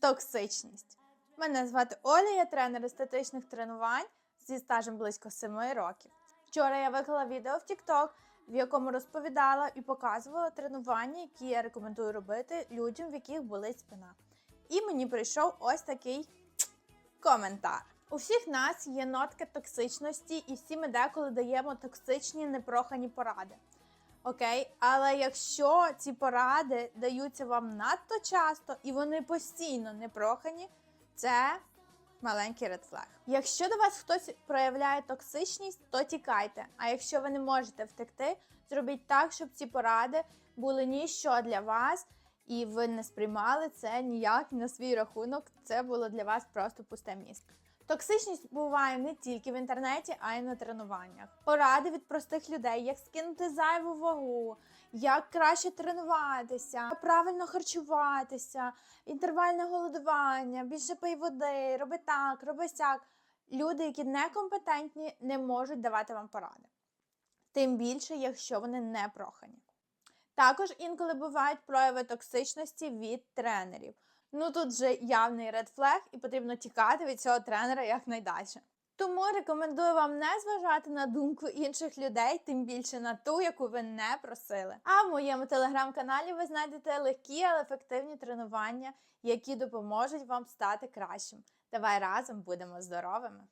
Токсичність. Мене звати Оля, я тренер естетичних тренувань зі стажем близько 7 років. Вчора я виклала відео в TikTok, в якому розповідала і показувала тренування, які я рекомендую робити людям, в яких болить спина. І мені прийшов ось такий коментар. У всіх нас є нотка токсичності, і всі ми деколи даємо токсичні непрохані поради. Окей, але якщо ці поради даються вам надто часто і вони постійно непрохані, це маленький редфлег. Якщо до вас хтось проявляє токсичність, то тікайте. А якщо ви не можете втекти, зробіть так, щоб ці поради були ніщо для вас, і ви не сприймали це ніяк на свій рахунок. Це було для вас просто пусте місце. Токсичність буває не тільки в інтернеті, а й на тренуваннях. Поради від простих людей, як скинути зайву вагу, як краще тренуватися, правильно харчуватися, інтервальне голодування, більше пий води, роби так, роби сяк. Люди, які некомпетентні, не можуть давати вам поради. Тим більше, якщо вони не прохані. Також інколи бувають прояви токсичності від тренерів. Ну тут вже явний ред флег, і потрібно тікати від цього тренера якнайдальше. Тому рекомендую вам не зважати на думку інших людей, тим більше на ту, яку ви не просили. А в моєму телеграм-каналі ви знайдете легкі, але ефективні тренування, які допоможуть вам стати кращим. Давай разом будемо здоровими!